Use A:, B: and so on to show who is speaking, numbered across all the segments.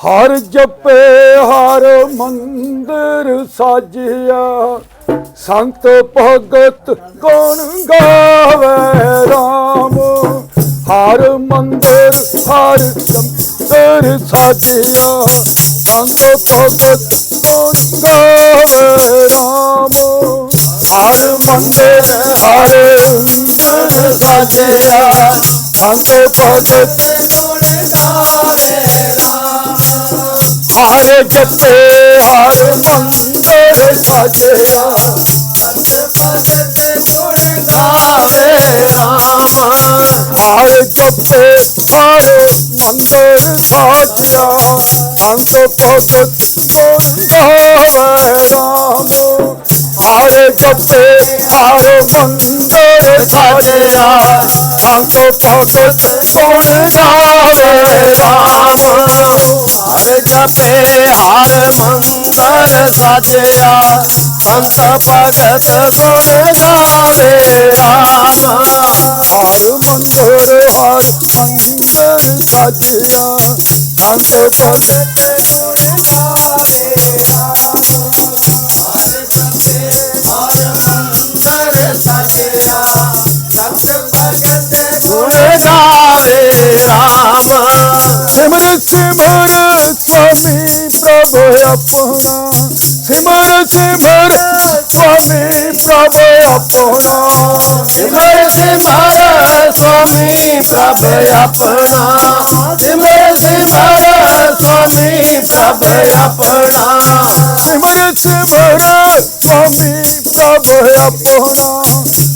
A: ਹਰ ਜਪੇ, ਹਰ ਮੰਦਰ ਸਾਜਿਆ। ਸੰਤ ਭਗਤ ਕੌਣ ਗਾਵੇ RAM ਹਰ ਮੰਦਰ, ਹਰ ਜੰਤਰ ਸਾਜਿਆ। ਸੰਤ ਭਗਤ ਕੌਣ ਗਾਵੇ RAM ਹਰ ਮੰਦਰ ਹਰ ਮੰਦਰ ਸਾਜਿਆ। ਸੰਤ ਭਗਤ हर जते हर मंदिर सजया, हर जते हर मंदिर सजया अंत पद राम। हर जते हर मंदिर सजया अंत पद
B: राम। जपे हर मंगल साजया, संत भगत गुण गावे रामा।
A: हर मंगल हर मंगल साजया, संत भगत আপনা হিমালতে ভর স্বামী প্রভ আপনা
B: হিমালতে ভর স্বামী প্রভ আপনা হিমালতে ভর স্বামী প্রভ আপনা
A: হিমালতে ভর স্বামী প্রভ আপনা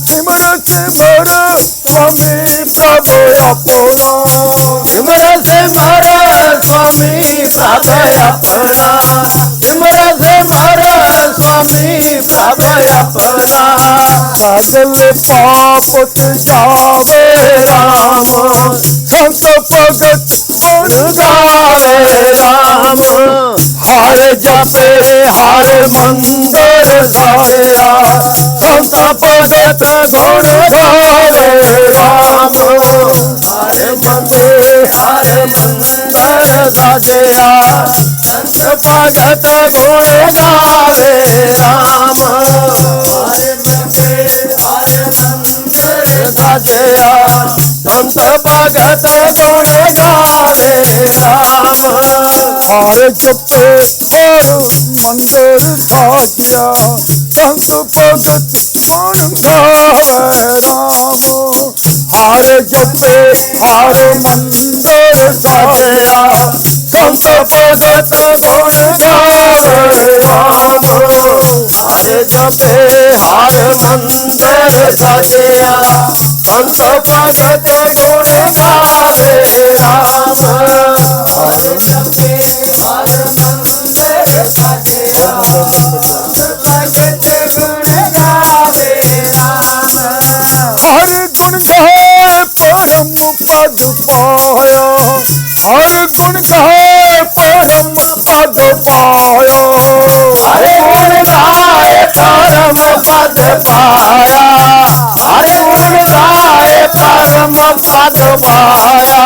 A: হিমালতে ভর স্বামী
B: स्वामी बाबा अपना सिमरा से मारो स्वामी बाबा अपना
A: पागल पाप जावे राम संत भगत गुण
B: गावे राम
A: हर जपे हर मंदिर जाया संत पवित गुण गावे
B: राम। हर मंदिर हर मंदिर सारा संत भगत गुण गावे राम। हर मंदिर हर मंदिर सारा संत भगत गुण राम
A: और जपे हर मंदिर आ संत भगत राम। हर जपे हर मंदिर जा संत भगत
B: राम। हर जपे हर मंदिर कर सकिया हम सब भगत गुण गावे राम।
A: हर गुण गावे राम हर परम पद पाया हर गुण गहे
B: सारे परम पद पाया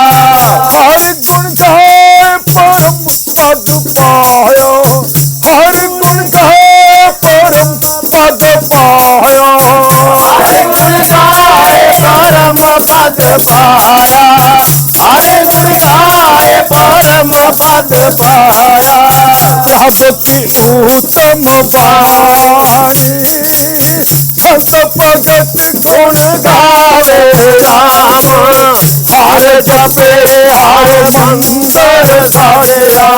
A: हर गुण कहे परम पद पायो हर गुण कहे परम पद पायो हर
B: गुण गाए परम पद पाया हर गुण गाए परम पद पाया
A: सबकी उत्तम बाणी भगत गुण गावे
B: राम
A: हर जपे हर मंगल गावे
B: राम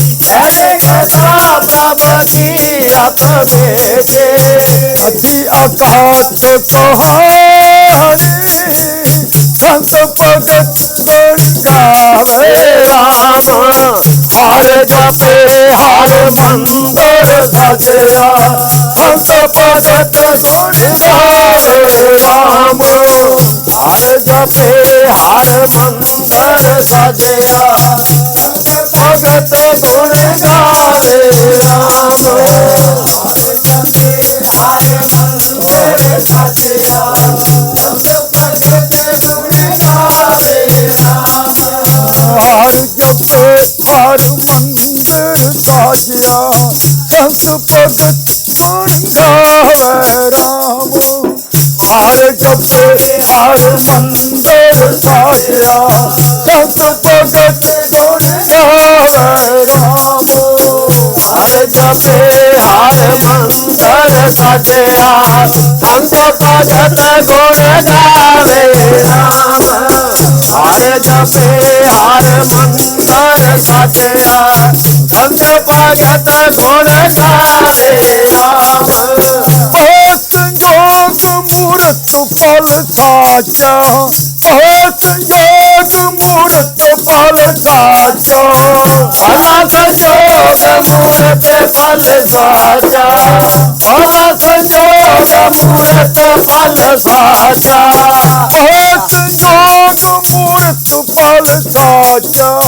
B: की आत्म मेचे
A: अति अकाट कहानी संत भगत गुण गावे
B: राम
A: हर जपे हर मंदिर
B: सजया संत भगत गुण गावे राम हर जपे
A: साजिया संत भगत राम। हर जपे हर मंदिर साजिया संत भगत राम।
B: हर जपे हर मंदिर साजिया संत भगत गुण गावे राम। हर जपे हर मंदिर सजया संत भगत गुण
A: ओ मूर्त फल साचा। मूर्त फल साचा।
B: संजोग मूर्त फल साचा। भला संजोग मूर्त फल साचा।
A: जोग मूर्त फल साचा।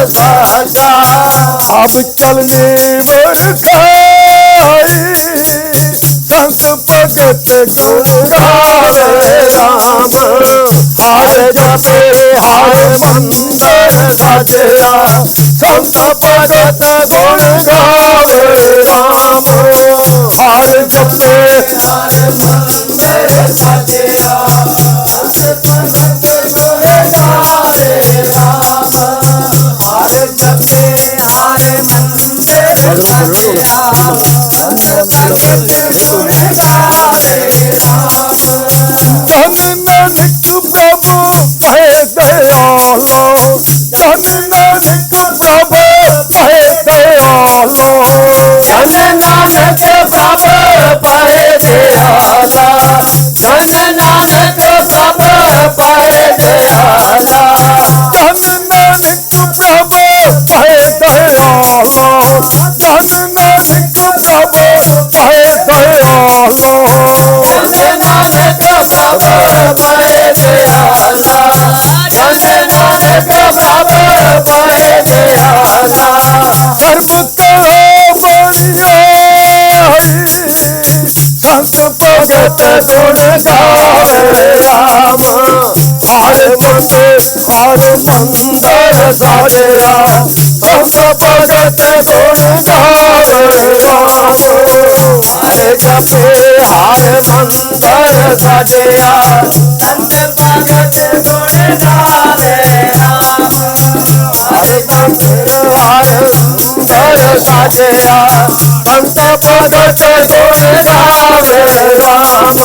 B: फल साचा
A: अब चलने वर खाई संत भगत गुण गावे
B: राम हर जपे हर मंदिर सजया
A: संत भगत
B: गुण गावे राम
A: हर जपे
B: हरे मंदिर सजया
A: नानक प्रभु भय दयालो धन नानक प्रभु भय दयालो
B: धन नानक बाबा पाए दयाला धन नानक बाबा पाए दयाला नानक बाबा पाए दयाला
A: सर्व कहो बलियाई संत भगत गुण गावे
B: राम
A: हर जपे हर मंदिर साजया
B: संत भगत गुण गावे राम हर संत भगत गुण गावे सुंदर साजया पंत पदत दोन धाम राम